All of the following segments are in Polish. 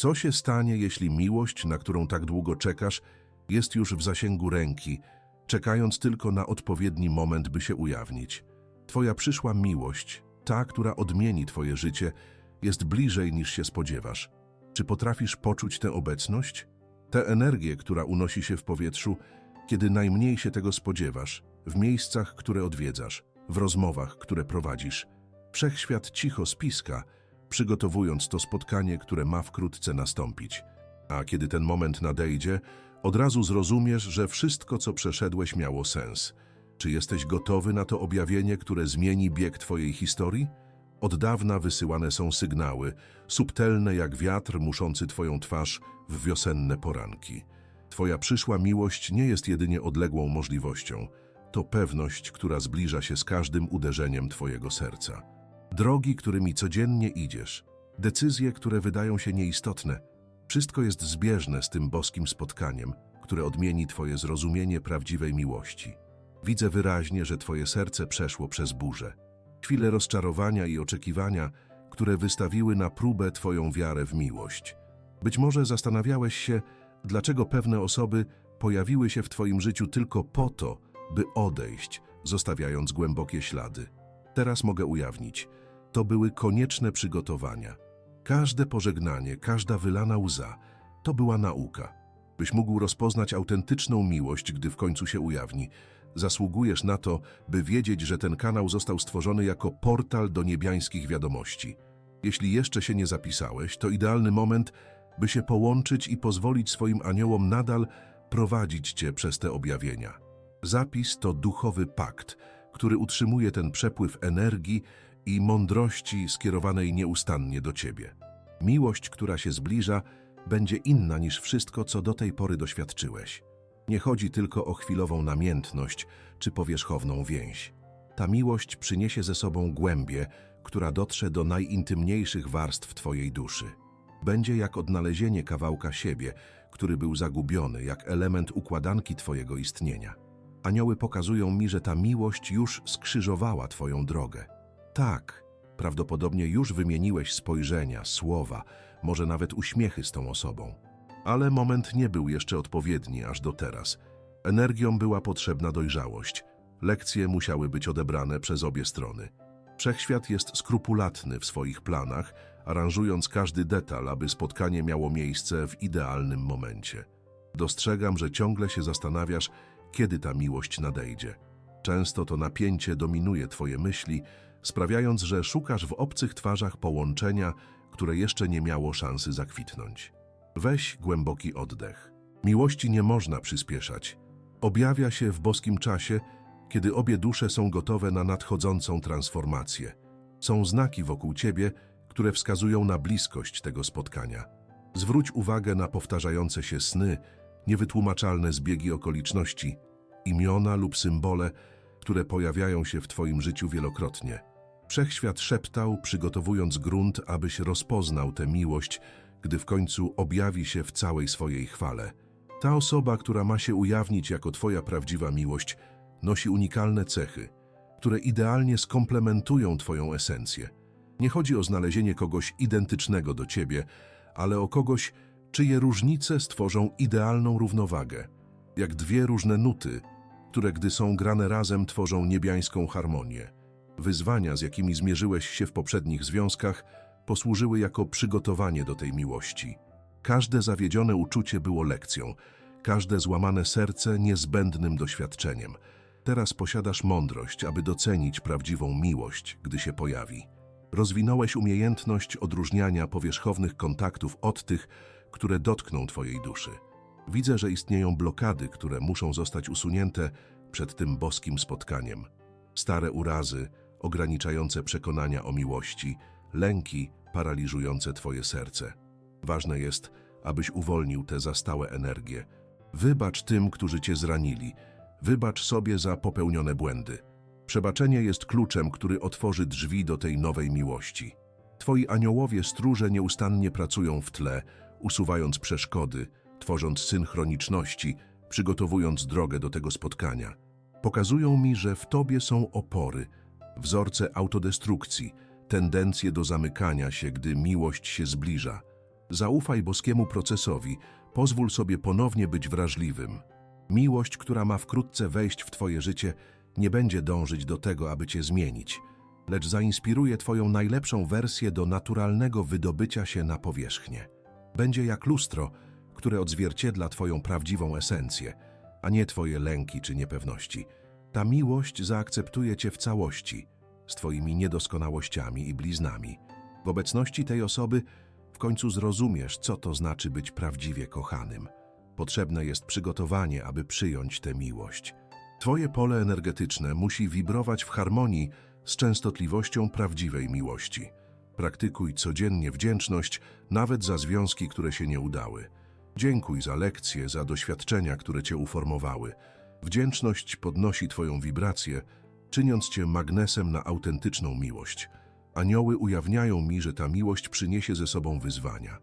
Co się stanie, jeśli miłość, na którą tak długo czekasz, jest już w zasięgu ręki, czekając tylko na odpowiedni moment, by się ujawnić? Twoja przyszła miłość, ta, która odmieni Twoje życie, jest bliżej niż się spodziewasz. Czy potrafisz poczuć tę obecność? Tę energię, która unosi się w powietrzu, kiedy najmniej się tego spodziewasz, w miejscach, które odwiedzasz, w rozmowach, które prowadzisz. Wszechświat cicho spiska, przygotowując to spotkanie, które ma wkrótce nastąpić. A kiedy ten moment nadejdzie, od razu zrozumiesz, że wszystko, co przeszedłeś, miało sens. Czy jesteś gotowy na to objawienie, które zmieni bieg Twojej historii? Od dawna wysyłane są sygnały, subtelne jak wiatr muszący Twoją twarz w wiosenne poranki. Twoja przyszła miłość nie jest jedynie odległą możliwością, to pewność, która zbliża się z każdym uderzeniem Twojego serca. Drogi, którymi codziennie idziesz, decyzje, które wydają się nieistotne, wszystko jest zbieżne z tym boskim spotkaniem, które odmieni Twoje zrozumienie prawdziwej miłości. Widzę wyraźnie, że Twoje serce przeszło przez burzę. Chwile rozczarowania i oczekiwania, które wystawiły na próbę Twoją wiarę w miłość. Być może zastanawiałeś się, dlaczego pewne osoby pojawiły się w Twoim życiu tylko po to, by odejść, zostawiając głębokie ślady. Teraz mogę ujawnić, to były konieczne przygotowania. Każde pożegnanie, każda wylana łza, to była nauka. Byś mógł rozpoznać autentyczną miłość, gdy w końcu się ujawni. Zasługujesz na to, by wiedzieć, że ten kanał został stworzony jako portal do niebiańskich wiadomości. Jeśli jeszcze się nie zapisałeś, to idealny moment, by się połączyć i pozwolić swoim aniołom nadal prowadzić cię przez te objawienia. Zapis to duchowy pakt, który utrzymuje ten przepływ energii i mądrości skierowanej nieustannie do ciebie. Miłość, która się zbliża, będzie inna niż wszystko, co do tej pory doświadczyłeś. Nie chodzi tylko o chwilową namiętność czy powierzchowną więź. Ta miłość przyniesie ze sobą głębię, która dotrze do najintymniejszych warstw Twojej duszy. Będzie jak odnalezienie kawałka siebie, który był zagubiony, jak element układanki Twojego istnienia. Anioły pokazują mi, że ta miłość już skrzyżowała Twoją drogę. Tak, prawdopodobnie już wymieniłeś spojrzenia, słowa, może nawet uśmiechy z tą osobą. Ale moment nie był jeszcze odpowiedni aż do teraz. Energią była potrzebna dojrzałość. Lekcje musiały być odebrane przez obie strony. Wszechświat jest skrupulatny w swoich planach, aranżując każdy detal, aby spotkanie miało miejsce w idealnym momencie. Dostrzegam, że ciągle się zastanawiasz, kiedy ta miłość nadejdzie. Często to napięcie dominuje Twoje myśli, sprawiając, że szukasz w obcych twarzach połączenia, które jeszcze nie miało szansy zakwitnąć. Weź głęboki oddech. Miłości nie można przyspieszać. Objawia się w boskim czasie, kiedy obie dusze są gotowe na nadchodzącą transformację. Są znaki wokół ciebie, które wskazują na bliskość tego spotkania. Zwróć uwagę na powtarzające się sny, niewytłumaczalne zbiegi okoliczności, imiona lub symbole, które pojawiają się w Twoim życiu wielokrotnie. Wszechświat szeptał, przygotowując grunt, abyś rozpoznał tę miłość, gdy w końcu objawi się w całej swojej chwale. Ta osoba, która ma się ujawnić jako Twoja prawdziwa miłość, nosi unikalne cechy, które idealnie skomplementują Twoją esencję. Nie chodzi o znalezienie kogoś identycznego do Ciebie, ale o kogoś, czyje różnice stworzą idealną równowagę, jak dwie różne nuty, które gdy są grane razem tworzą niebiańską harmonię. Wyzwania, z jakimi zmierzyłeś się w poprzednich związkach, posłużyły jako przygotowanie do tej miłości. Każde zawiedzione uczucie było lekcją, każde złamane serce niezbędnym doświadczeniem. Teraz posiadasz mądrość, aby docenić prawdziwą miłość, gdy się pojawi. Rozwinąłeś umiejętność odróżniania powierzchownych kontaktów od tych, które dotkną Twojej duszy. Widzę, że istnieją blokady, które muszą zostać usunięte przed tym boskim spotkaniem. Stare urazy, ograniczające przekonania o miłości, lęki paraliżujące Twoje serce. Ważne jest, abyś uwolnił te zastałe energie. Wybacz tym, którzy Cię zranili. Wybacz sobie za popełnione błędy. Przebaczenie jest kluczem, który otworzy drzwi do tej nowej miłości. Twoi aniołowie stróże nieustannie pracują w tle, usuwając przeszkody, tworząc synchroniczności, przygotowując drogę do tego spotkania. Pokazują mi, że w Tobie są opory, wzorce autodestrukcji, tendencje do zamykania się, gdy miłość się zbliża. Zaufaj boskiemu procesowi, pozwól sobie ponownie być wrażliwym. Miłość, która ma wkrótce wejść w Twoje życie, nie będzie dążyć do tego, aby Cię zmienić, lecz zainspiruje Twoją najlepszą wersję do naturalnego wydobycia się na powierzchnię. Będzie jak lustro, które odzwierciedla Twoją prawdziwą esencję, a nie Twoje lęki czy niepewności. Ta miłość zaakceptuje Cię w całości, z Twoimi niedoskonałościami i bliznami. W obecności tej osoby w końcu zrozumiesz, co to znaczy być prawdziwie kochanym. Potrzebne jest przygotowanie, aby przyjąć tę miłość. Twoje pole energetyczne musi wibrować w harmonii z częstotliwością prawdziwej miłości. Praktykuj codziennie wdzięczność, nawet za związki, które się nie udały. Dziękuj za lekcje, za doświadczenia, które Cię uformowały. Wdzięczność podnosi Twoją wibrację, czyniąc Cię magnesem na autentyczną miłość. Anioły ujawniają mi, że ta miłość przyniesie ze sobą wyzwania.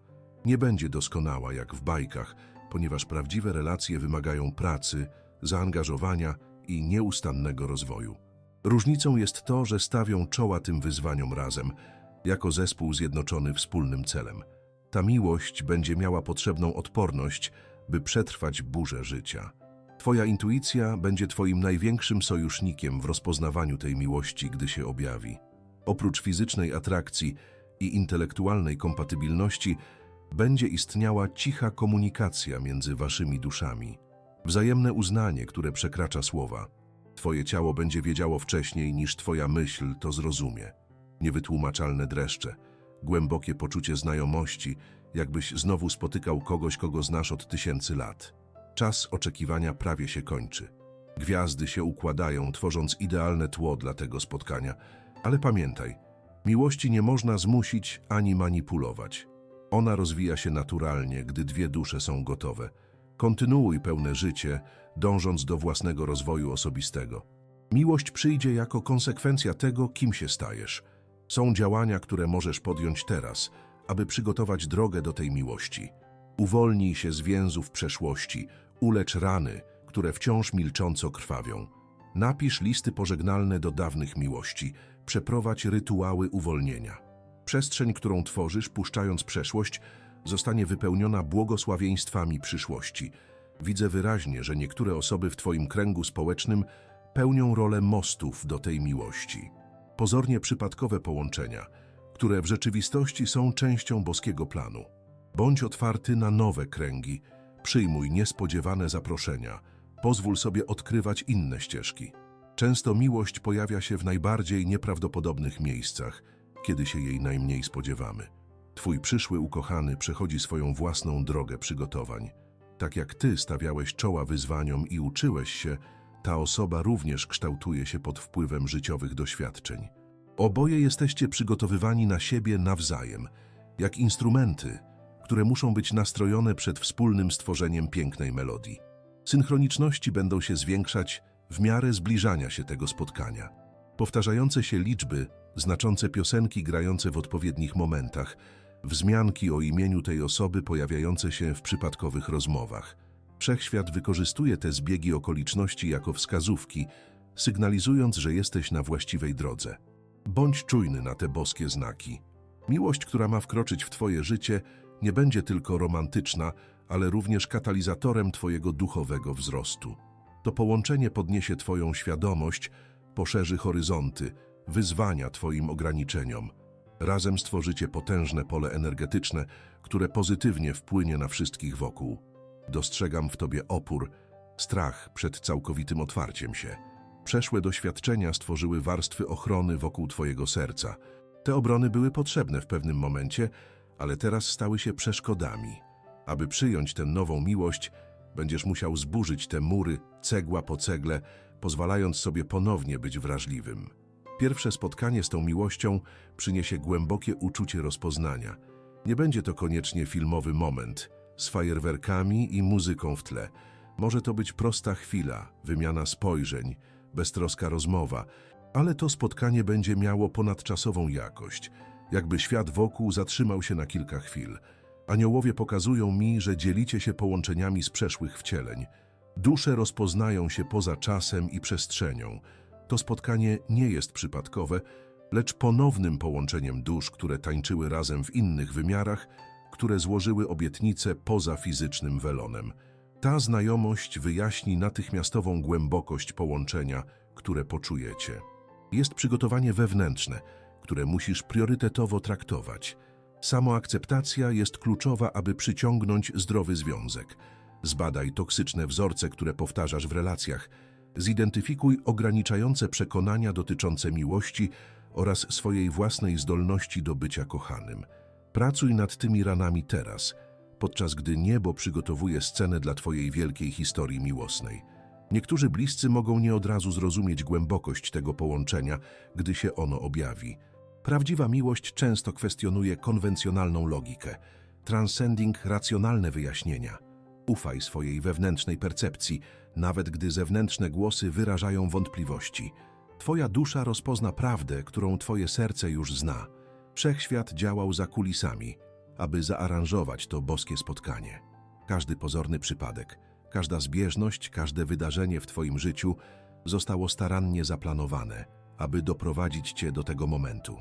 Nie będzie doskonała jak w bajkach, ponieważ prawdziwe relacje wymagają pracy, zaangażowania i nieustannego rozwoju. Różnicą jest to, że stawią czoła tym wyzwaniom razem, jako zespół zjednoczony wspólnym celem. Ta miłość będzie miała potrzebną odporność, by przetrwać burzę życia. Twoja intuicja będzie Twoim największym sojusznikiem w rozpoznawaniu tej miłości, gdy się objawi. Oprócz fizycznej atrakcji i intelektualnej kompatybilności, będzie istniała cicha komunikacja między waszymi duszami. Wzajemne uznanie, które przekracza słowa. Twoje ciało będzie wiedziało wcześniej, niż Twoja myśl to zrozumie. Niewytłumaczalne dreszcze, głębokie poczucie znajomości, jakbyś znowu spotykał kogoś, kogo znasz od tysięcy lat. Czas oczekiwania prawie się kończy. Gwiazdy się układają, tworząc idealne tło dla tego spotkania. Ale pamiętaj, miłości nie można zmusić ani manipulować. Ona rozwija się naturalnie, gdy dwie dusze są gotowe. Kontynuuj pełne życie, dążąc do własnego rozwoju osobistego. Miłość przyjdzie jako konsekwencja tego, kim się stajesz. Są działania, które możesz podjąć teraz, aby przygotować drogę do tej miłości. Uwolnij się z więzów przeszłości, ulecz rany, które wciąż milcząco krwawią. Napisz listy pożegnalne do dawnych miłości, przeprowadź rytuały uwolnienia. Przestrzeń, którą tworzysz, puszczając przeszłość, zostanie wypełniona błogosławieństwami przyszłości. Widzę wyraźnie, że niektóre osoby w Twoim kręgu społecznym pełnią rolę mostów do tej miłości. Pozornie przypadkowe połączenia, które w rzeczywistości są częścią boskiego planu. Bądź otwarty na nowe kręgi, przyjmuj niespodziewane zaproszenia, pozwól sobie odkrywać inne ścieżki. Często miłość pojawia się w najbardziej nieprawdopodobnych miejscach, kiedy się jej najmniej spodziewamy. Twój przyszły ukochany przechodzi swoją własną drogę przygotowań. Tak jak ty stawiałeś czoła wyzwaniom i uczyłeś się, ta osoba również kształtuje się pod wpływem życiowych doświadczeń. Oboje jesteście przygotowywani na siebie nawzajem, jak instrumenty, które muszą być nastrojone przed wspólnym stworzeniem pięknej melodii. Synchroniczności będą się zwiększać w miarę zbliżania się tego spotkania. Powtarzające się liczby, znaczące piosenki grające w odpowiednich momentach, wzmianki o imieniu tej osoby pojawiające się w przypadkowych rozmowach. Wszechświat wykorzystuje te zbiegi okoliczności jako wskazówki, sygnalizując, że jesteś na właściwej drodze. Bądź czujny na te boskie znaki. Miłość, która ma wkroczyć w Twoje życie, nie będzie tylko romantyczna, ale również katalizatorem Twojego duchowego wzrostu. To połączenie podniesie Twoją świadomość, poszerzy horyzonty, wyzwania Twoim ograniczeniom. Razem stworzycie potężne pole energetyczne, które pozytywnie wpłynie na wszystkich wokół. Dostrzegam w Tobie opór, strach przed całkowitym otwarciem się. Przeszłe doświadczenia stworzyły warstwy ochrony wokół Twojego serca. Te obrony były potrzebne w pewnym momencie, ale teraz stały się przeszkodami. Aby przyjąć tę nową miłość, będziesz musiał zburzyć te mury, cegła po cegle, pozwalając sobie ponownie być wrażliwym. Pierwsze spotkanie z tą miłością przyniesie głębokie uczucie rozpoznania. Nie będzie to koniecznie filmowy moment, z fajerwerkami i muzyką w tle. Może to być prosta chwila, wymiana spojrzeń, beztroska rozmowa, ale to spotkanie będzie miało ponadczasową jakość, jakby świat wokół zatrzymał się na kilka chwil. Aniołowie pokazują mi, że dzielicie się połączeniami z przeszłych wcieleń. Dusze rozpoznają się poza czasem i przestrzenią. To spotkanie nie jest przypadkowe, lecz ponownym połączeniem dusz, które tańczyły razem w innych wymiarach, które złożyły obietnice poza fizycznym welonem. Ta znajomość wyjaśni natychmiastową głębokość połączenia, które poczujecie. Jest przygotowanie wewnętrzne, które musisz priorytetowo traktować. Samoakceptacja jest kluczowa, aby przyciągnąć zdrowy związek. Zbadaj toksyczne wzorce, które powtarzasz w relacjach. Zidentyfikuj ograniczające przekonania dotyczące miłości oraz swojej własnej zdolności do bycia kochanym. Pracuj nad tymi ranami teraz, podczas gdy niebo przygotowuje scenę dla Twojej wielkiej historii miłosnej. Niektórzy bliscy mogą nie od razu zrozumieć głębokość tego połączenia, gdy się ono objawi. Prawdziwa miłość często kwestionuje konwencjonalną logikę, transcending racjonalne wyjaśnienia. Ufaj swojej wewnętrznej percepcji, nawet gdy zewnętrzne głosy wyrażają wątpliwości. Twoja dusza rozpozna prawdę, którą Twoje serce już zna. Wszechświat działał za kulisami, aby zaaranżować to boskie spotkanie. Każdy pozorny przypadek, każda zbieżność, każde wydarzenie w Twoim życiu zostało starannie zaplanowane, aby doprowadzić Cię do tego momentu.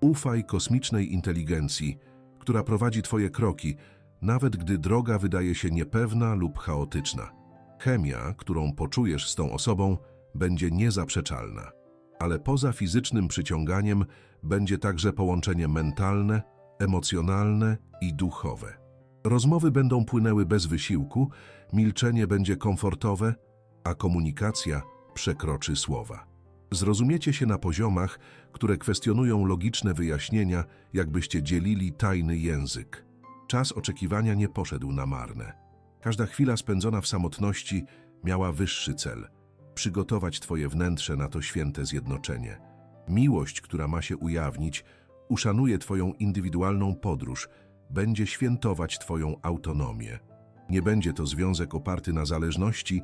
Ufaj kosmicznej inteligencji, która prowadzi Twoje kroki, nawet gdy droga wydaje się niepewna lub chaotyczna. Chemia, którą poczujesz z tą osobą, będzie niezaprzeczalna. Ale poza fizycznym przyciąganiem będzie także połączenie mentalne, emocjonalne i duchowe. Rozmowy będą płynęły bez wysiłku, milczenie będzie komfortowe, a komunikacja przekroczy słowa. Zrozumiecie się na poziomach, które kwestionują logiczne wyjaśnienia, jakbyście dzielili tajny język. Czas oczekiwania nie poszedł na marne. Każda chwila spędzona w samotności miała wyższy cel przygotować Twoje wnętrze na to święte zjednoczenie. Miłość, która ma się ujawnić, uszanuje Twoją indywidualną podróż, będzie świętować Twoją autonomię. Nie będzie to związek oparty na zależności,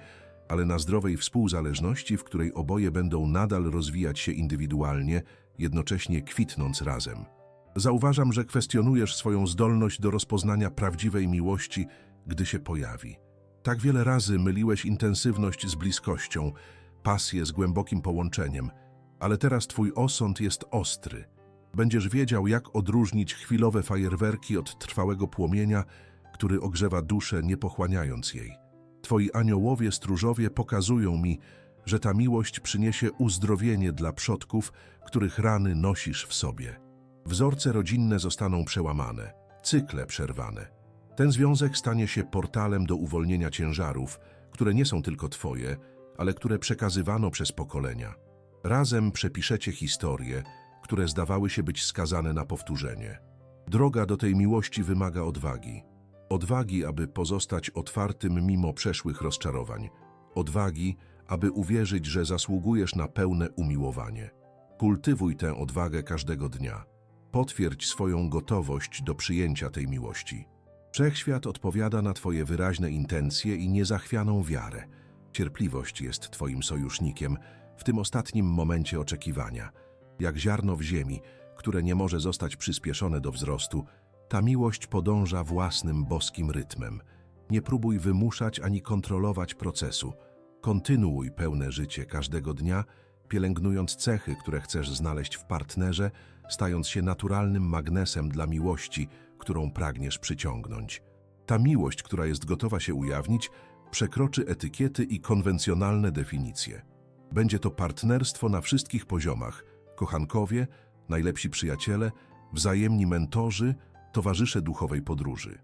ale na zdrowej współzależności, w której oboje będą nadal rozwijać się indywidualnie, jednocześnie kwitnąc razem. Zauważam, że kwestionujesz swoją zdolność do rozpoznania prawdziwej miłości, gdy się pojawi. Tak wiele razy myliłeś intensywność z bliskością, pasję z głębokim połączeniem, ale teraz twój osąd jest ostry. Będziesz wiedział, jak odróżnić chwilowe fajerwerki od trwałego płomienia, który ogrzewa duszę, nie pochłaniając jej. Twoi aniołowie stróżowie pokazują mi, że ta miłość przyniesie uzdrowienie dla przodków, których rany nosisz w sobie. Wzorce rodzinne zostaną przełamane, cykle przerwane. Ten związek stanie się portalem do uwolnienia ciężarów, które nie są tylko Twoje, ale które przekazywano przez pokolenia. Razem przepiszecie historie, które zdawały się być skazane na powtórzenie. Droga do tej miłości wymaga odwagi. Odwagi, aby pozostać otwartym mimo przeszłych rozczarowań. Odwagi, aby uwierzyć, że zasługujesz na pełne umiłowanie. Kultywuj tę odwagę każdego dnia. Potwierdź swoją gotowość do przyjęcia tej miłości. Wszechświat odpowiada na Twoje wyraźne intencje i niezachwianą wiarę. Cierpliwość jest Twoim sojusznikiem w tym ostatnim momencie oczekiwania. Jak ziarno w ziemi, które nie może zostać przyspieszone do wzrostu, ta miłość podąża własnym boskim rytmem. Nie próbuj wymuszać ani kontrolować procesu. Kontynuuj pełne życie każdego dnia, pielęgnując cechy, które chcesz znaleźć w partnerze, stając się naturalnym magnesem dla miłości, którą pragniesz przyciągnąć. Ta miłość, która jest gotowa się ujawnić, przekroczy etykiety i konwencjonalne definicje. Będzie to partnerstwo na wszystkich poziomach kochankowie, najlepsi przyjaciele, wzajemni mentorzy, towarzysze duchowej podróży.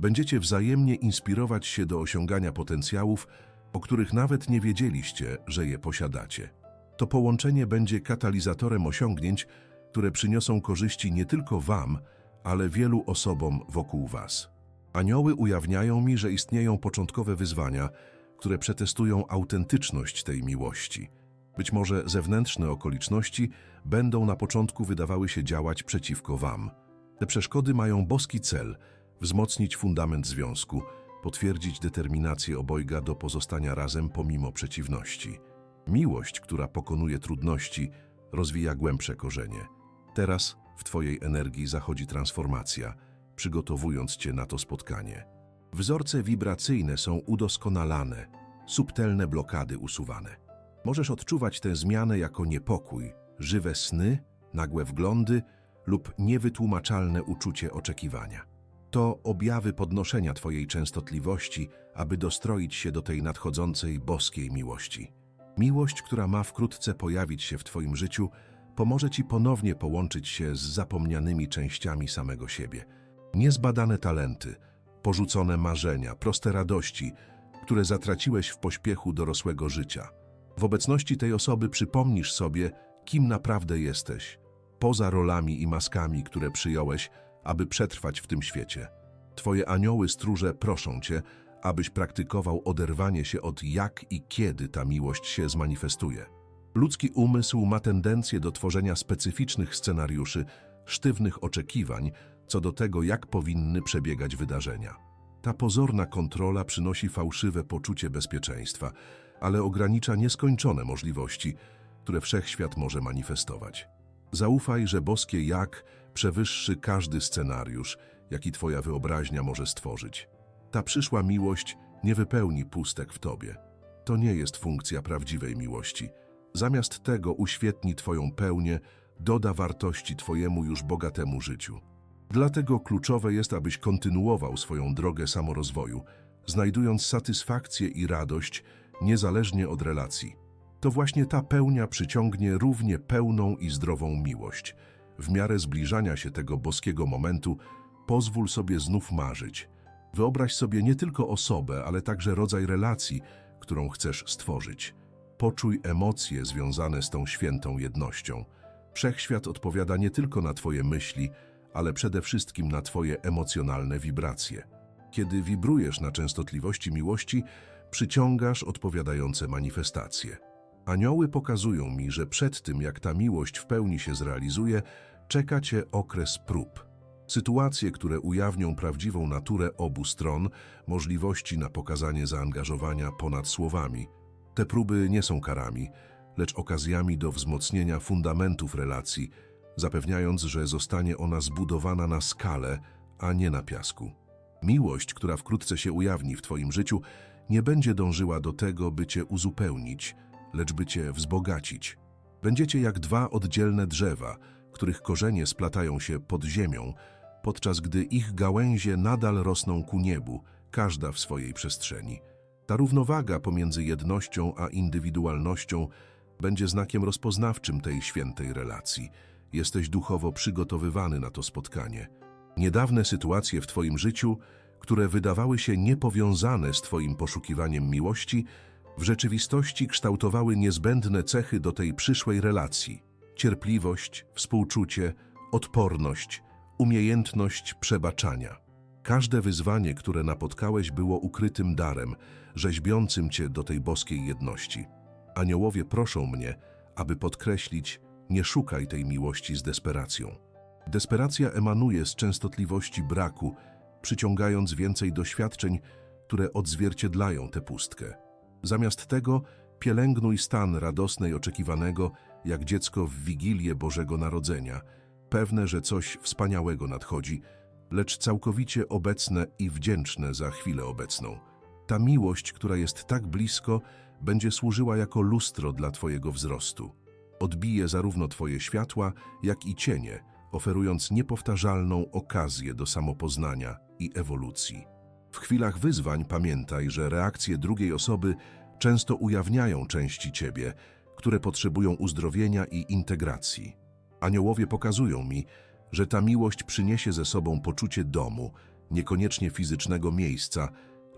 Będziecie wzajemnie inspirować się do osiągania potencjałów, o których nawet nie wiedzieliście, że je posiadacie. To połączenie będzie katalizatorem osiągnięć, które przyniosą korzyści nie tylko Wam, ale wielu osobom wokół Was. Anioły ujawniają mi, że istnieją początkowe wyzwania, które przetestują autentyczność tej miłości. Być może zewnętrzne okoliczności będą na początku wydawały się działać przeciwko Wam. Te przeszkody mają boski cel wzmocnić fundament związku, potwierdzić determinację obojga do pozostania razem pomimo przeciwności. Miłość, która pokonuje trudności, rozwija głębsze korzenie. Teraz w Twojej energii zachodzi transformacja, przygotowując Cię na to spotkanie. Wzorce wibracyjne są udoskonalane, subtelne blokady usuwane. Możesz odczuwać tę zmianę jako niepokój, żywe sny, nagłe wglądy lub niewytłumaczalne uczucie oczekiwania. To objawy podnoszenia Twojej częstotliwości, aby dostroić się do tej nadchodzącej boskiej miłości. Miłość, która ma wkrótce pojawić się w Twoim życiu, pomoże Ci ponownie połączyć się z zapomnianymi częściami samego siebie. Niezbadane talenty, porzucone marzenia, proste radości, które zatraciłeś w pośpiechu dorosłego życia. W obecności tej osoby przypomnisz sobie, kim naprawdę jesteś, poza rolami i maskami, które przyjąłeś, aby przetrwać w tym świecie. Twoje anioły stróże proszą Cię, abyś praktykował oderwanie się od jak i kiedy ta miłość się zmanifestuje. Ludzki umysł ma tendencję do tworzenia specyficznych scenariuszy, sztywnych oczekiwań co do tego, jak powinny przebiegać wydarzenia. Ta pozorna kontrola przynosi fałszywe poczucie bezpieczeństwa, ale ogranicza nieskończone możliwości, które wszechświat może manifestować. Zaufaj, że boskie jak przewyższy każdy scenariusz, jaki Twoja wyobraźnia może stworzyć. Ta przyszła miłość nie wypełni pustek w Tobie. To nie jest funkcja prawdziwej miłości. Zamiast tego uświetni Twoją pełnię, doda wartości Twojemu już bogatemu życiu. Dlatego kluczowe jest, abyś kontynuował swoją drogę samorozwoju, znajdując satysfakcję i radość niezależnie od relacji. To właśnie ta pełnia przyciągnie równie pełną i zdrową miłość. W miarę zbliżania się tego boskiego momentu, pozwól sobie znów marzyć. Wyobraź sobie nie tylko osobę, ale także rodzaj relacji, którą chcesz stworzyć. Poczuj emocje związane z tą świętą jednością. Wszechświat odpowiada nie tylko na Twoje myśli, ale przede wszystkim na Twoje emocjonalne wibracje. Kiedy wibrujesz na częstotliwości miłości, przyciągasz odpowiadające manifestacje. Anioły pokazują mi, że przed tym, jak ta miłość w pełni się zrealizuje, czeka Cię okres prób. Sytuacje, które ujawnią prawdziwą naturę obu stron, możliwości na pokazanie zaangażowania ponad słowami. Te próby nie są karami, lecz okazjami do wzmocnienia fundamentów relacji, zapewniając, że zostanie ona zbudowana na skalę, a nie na piasku. Miłość, która wkrótce się ujawni w Twoim życiu, nie będzie dążyła do tego, by Cię uzupełnić, lecz by Cię wzbogacić. Będziecie jak dwa oddzielne drzewa, których korzenie splatają się pod ziemią, podczas gdy ich gałęzie nadal rosną ku niebu, każda w swojej przestrzeni. Ta równowaga pomiędzy jednością a indywidualnością będzie znakiem rozpoznawczym tej świętej relacji. Jesteś duchowo przygotowywany na to spotkanie. Niedawne sytuacje w Twoim życiu, które wydawały się niepowiązane z Twoim poszukiwaniem miłości, w rzeczywistości kształtowały niezbędne cechy do tej przyszłej relacji. Cierpliwość, współczucie, odporność, umiejętność przebaczania. Każde wyzwanie, które napotkałeś, było ukrytym darem, rzeźbiącym Cię do tej boskiej jedności. Aniołowie proszą mnie, aby podkreślić, nie szukaj tej miłości z desperacją. Desperacja emanuje z częstotliwości braku, przyciągając więcej doświadczeń, które odzwierciedlają tę pustkę. Zamiast tego pielęgnuj stan radosnej oczekiwanego, jak dziecko w Wigilię Bożego Narodzenia, pewne, że coś wspaniałego nadchodzi, lecz całkowicie obecne i wdzięczne za chwilę obecną. Ta miłość, która jest tak blisko, będzie służyła jako lustro dla Twojego wzrostu. Odbije zarówno Twoje światła, jak i cienie, oferując niepowtarzalną okazję do samopoznania i ewolucji. W chwilach wyzwań pamiętaj, że reakcje drugiej osoby często ujawniają części Ciebie, które potrzebują uzdrowienia i integracji. Aniołowie pokazują mi, że ta miłość przyniesie ze sobą poczucie domu, niekoniecznie fizycznego miejsca,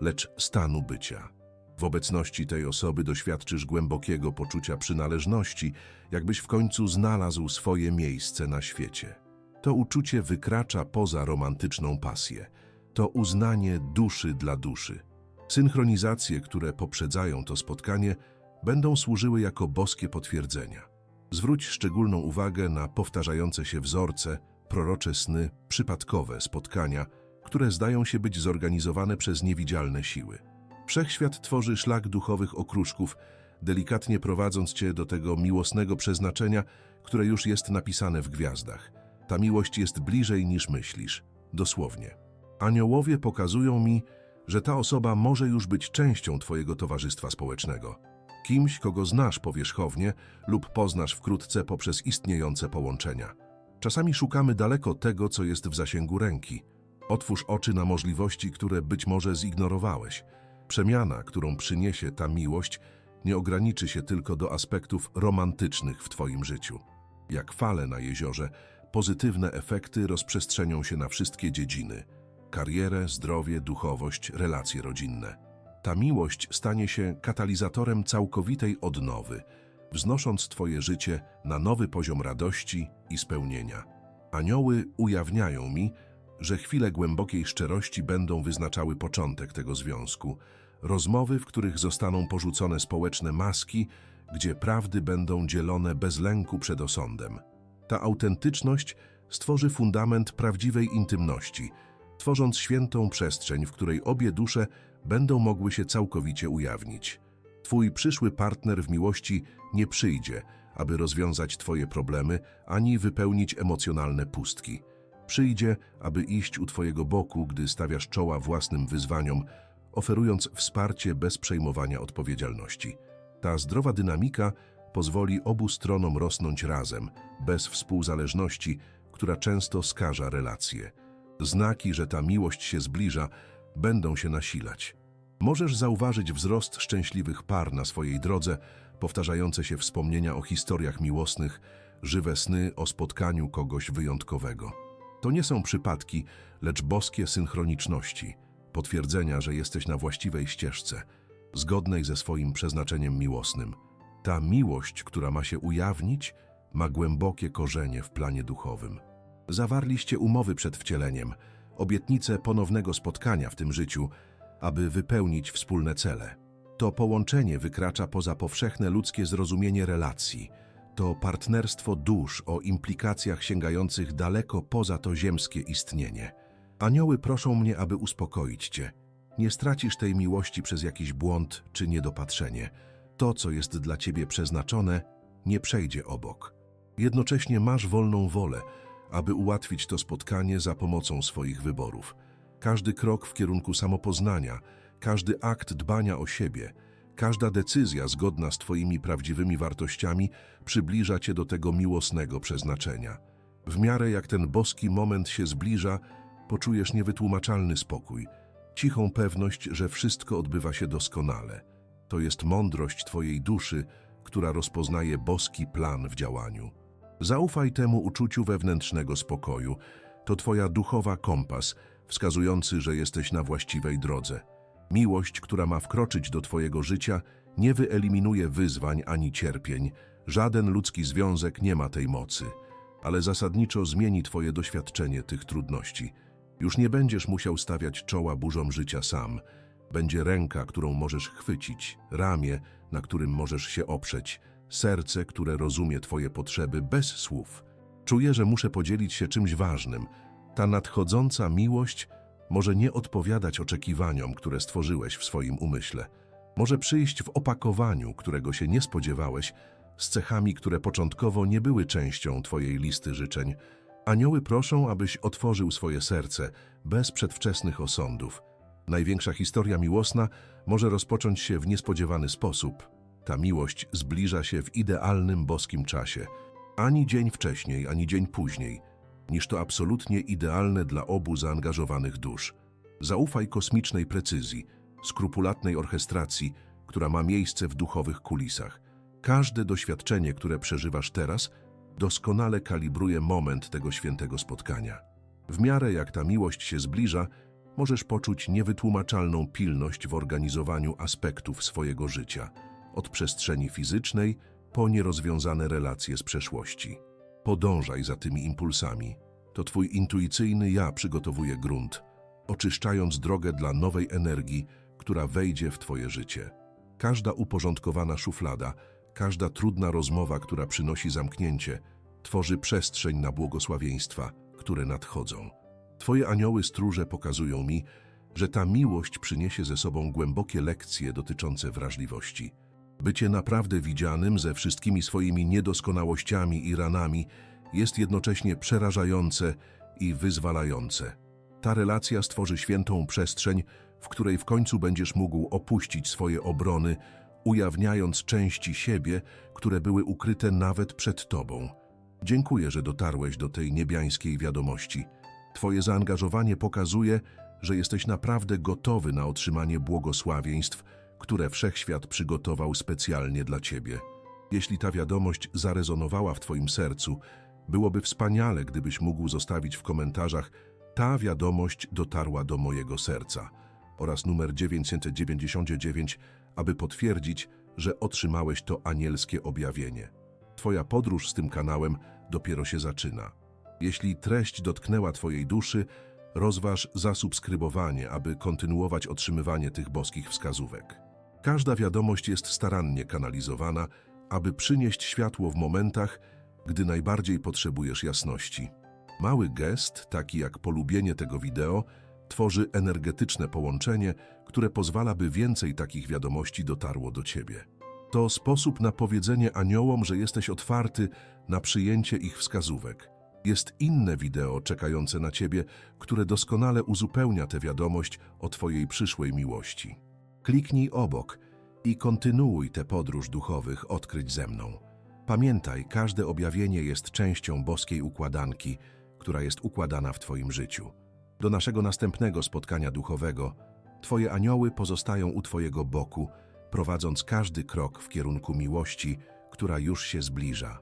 lecz stanu bycia. W obecności tej osoby doświadczysz głębokiego poczucia przynależności, jakbyś w końcu znalazł swoje miejsce na świecie. To uczucie wykracza poza romantyczną pasję. To uznanie duszy dla duszy. Synchronizacje, które poprzedzają to spotkanie, będą służyły jako boskie potwierdzenia. Zwróć szczególną uwagę na powtarzające się wzorce, prorocze sny, przypadkowe spotkania, które zdają się być zorganizowane przez niewidzialne siły. Wszechświat tworzy szlak duchowych okruszków, delikatnie prowadząc cię do tego miłosnego przeznaczenia, które już jest napisane w gwiazdach. Ta miłość jest bliżej niż myślisz, dosłownie. Aniołowie pokazują mi, że ta osoba może już być częścią Twojego towarzystwa społecznego. Kimś, kogo znasz powierzchownie lub poznasz wkrótce poprzez istniejące połączenia. Czasami szukamy daleko tego, co jest w zasięgu ręki. Otwórz oczy na możliwości, które być może zignorowałeś. Przemiana, którą przyniesie ta miłość, nie ograniczy się tylko do aspektów romantycznych w Twoim życiu. Jak fale na jeziorze, pozytywne efekty rozprzestrzenią się na wszystkie dziedziny karierę, zdrowie, duchowość, relacje rodzinne. Ta miłość stanie się katalizatorem całkowitej odnowy, wznosząc Twoje życie na nowy poziom radości i spełnienia. Anioły ujawniają mi, że chwile głębokiej szczerości będą wyznaczały początek tego związku. Rozmowy, w których zostaną porzucone społeczne maski, gdzie prawdy będą dzielone bez lęku przed osądem. Ta autentyczność stworzy fundament prawdziwej intymności, tworząc świętą przestrzeń, w której obie dusze będą mogły się całkowicie ujawnić. Twój przyszły partner w miłości nie przyjdzie, aby rozwiązać Twoje problemy ani wypełnić emocjonalne pustki. Przyjdzie, aby iść u Twojego boku, gdy stawiasz czoła własnym wyzwaniom, oferując wsparcie bez przejmowania odpowiedzialności. Ta zdrowa dynamika pozwoli obu stronom rosnąć razem, bez współzależności, która często skaża relacje. Znaki, że ta miłość się zbliża, będą się nasilać. Możesz zauważyć wzrost szczęśliwych par na swojej drodze, powtarzające się wspomnienia o historiach miłosnych, żywe sny o spotkaniu kogoś wyjątkowego. To nie są przypadki, lecz boskie synchroniczności, potwierdzenia, że jesteś na właściwej ścieżce, zgodnej ze swoim przeznaczeniem miłosnym. Ta miłość, która ma się ujawnić, ma głębokie korzenie w planie duchowym. Zawarliście umowy przed wcieleniem, obietnicę ponownego spotkania w tym życiu, aby wypełnić wspólne cele. To połączenie wykracza poza powszechne ludzkie zrozumienie relacji. To partnerstwo dusz o implikacjach sięgających daleko poza to ziemskie istnienie. Anioły proszą mnie, aby uspokoić cię. Nie stracisz tej miłości przez jakiś błąd czy niedopatrzenie. To, co jest dla ciebie przeznaczone, nie przejdzie obok. Jednocześnie masz wolną wolę, aby ułatwić to spotkanie za pomocą swoich wyborów. Każdy krok w kierunku samopoznania, każdy akt dbania o siebie, każda decyzja zgodna z Twoimi prawdziwymi wartościami przybliża Cię do tego miłosnego przeznaczenia. W miarę jak ten boski moment się zbliża, poczujesz niewytłumaczalny spokój, cichą pewność, że wszystko odbywa się doskonale. To jest mądrość Twojej duszy, która rozpoznaje boski plan w działaniu. Zaufaj temu uczuciu wewnętrznego spokoju. To Twoja duchowa kompas, wskazujący, że jesteś na właściwej drodze. Miłość, która ma wkroczyć do Twojego życia, nie wyeliminuje wyzwań ani cierpień. Żaden ludzki związek nie ma tej mocy, ale zasadniczo zmieni Twoje doświadczenie tych trudności. Już nie będziesz musiał stawiać czoła burzom życia sam. Będzie ręka, którą możesz chwycić, ramię, na którym możesz się oprzeć, serce, które rozumie Twoje potrzeby bez słów. Czuję, że muszę podzielić się czymś ważnym. Ta nadchodząca miłość może nie odpowiadać oczekiwaniom, które stworzyłeś w swoim umyśle. Może przyjść w opakowaniu, którego się nie spodziewałeś, z cechami, które początkowo nie były częścią Twojej listy życzeń. Anioły proszą, abyś otworzył swoje serce bez przedwczesnych osądów. Największa historia miłosna może rozpocząć się w niespodziewany sposób. Ta miłość zbliża się w idealnym boskim czasie. Ani dzień wcześniej, ani dzień później, niż to absolutnie idealne dla obu zaangażowanych dusz. Zaufaj kosmicznej precyzji, skrupulatnej orchestracji, która ma miejsce w duchowych kulisach. Każde doświadczenie, które przeżywasz teraz, doskonale kalibruje moment tego świętego spotkania. W miarę jak ta miłość się zbliża, możesz poczuć niewytłumaczalną pilność w organizowaniu aspektów swojego życia, od przestrzeni fizycznej po nierozwiązane relacje z przeszłości. Podążaj za tymi impulsami. To twój intuicyjny ja przygotowuje grunt, oczyszczając drogę dla nowej energii, która wejdzie w twoje życie. Każda uporządkowana szuflada, każda trudna rozmowa, która przynosi zamknięcie, tworzy przestrzeń na błogosławieństwa, które nadchodzą. Twoje anioły stróże pokazują mi, że ta miłość przyniesie ze sobą głębokie lekcje dotyczące wrażliwości. Bycie naprawdę widzianym ze wszystkimi swoimi niedoskonałościami i ranami jest jednocześnie przerażające i wyzwalające. Ta relacja stworzy świętą przestrzeń, w której w końcu będziesz mógł opuścić swoje obrony, ujawniając części siebie, które były ukryte nawet przed tobą. Dziękuję, że dotarłeś do tej niebiańskiej wiadomości. Twoje zaangażowanie pokazuje, że jesteś naprawdę gotowy na otrzymanie błogosławieństw, które wszechświat przygotował specjalnie dla Ciebie. Jeśli ta wiadomość zarezonowała w Twoim sercu, byłoby wspaniale, gdybyś mógł zostawić w komentarzach ta wiadomość dotarła do mojego serca oraz numer 999, aby potwierdzić, że otrzymałeś to anielskie objawienie. Twoja podróż z tym kanałem dopiero się zaczyna. Jeśli treść dotknęła Twojej duszy, rozważ zasubskrybowanie, aby kontynuować otrzymywanie tych boskich wskazówek. Każda wiadomość jest starannie kanalizowana, aby przynieść światło w momentach, gdy najbardziej potrzebujesz jasności. Mały gest, taki jak polubienie tego wideo, tworzy energetyczne połączenie, które pozwala, by więcej takich wiadomości dotarło do Ciebie. To sposób na powiedzenie aniołom, że jesteś otwarty na przyjęcie ich wskazówek. Jest inne wideo czekające na Ciebie, które doskonale uzupełnia tę wiadomość o Twojej przyszłej miłości. Kliknij obok i kontynuuj tę podróż duchowych odkryć ze mną. Pamiętaj, każde objawienie jest częścią boskiej układanki, która jest układana w Twoim życiu. Do naszego następnego spotkania duchowego, Twoje anioły pozostają u Twojego boku, prowadząc każdy krok w kierunku miłości, która już się zbliża.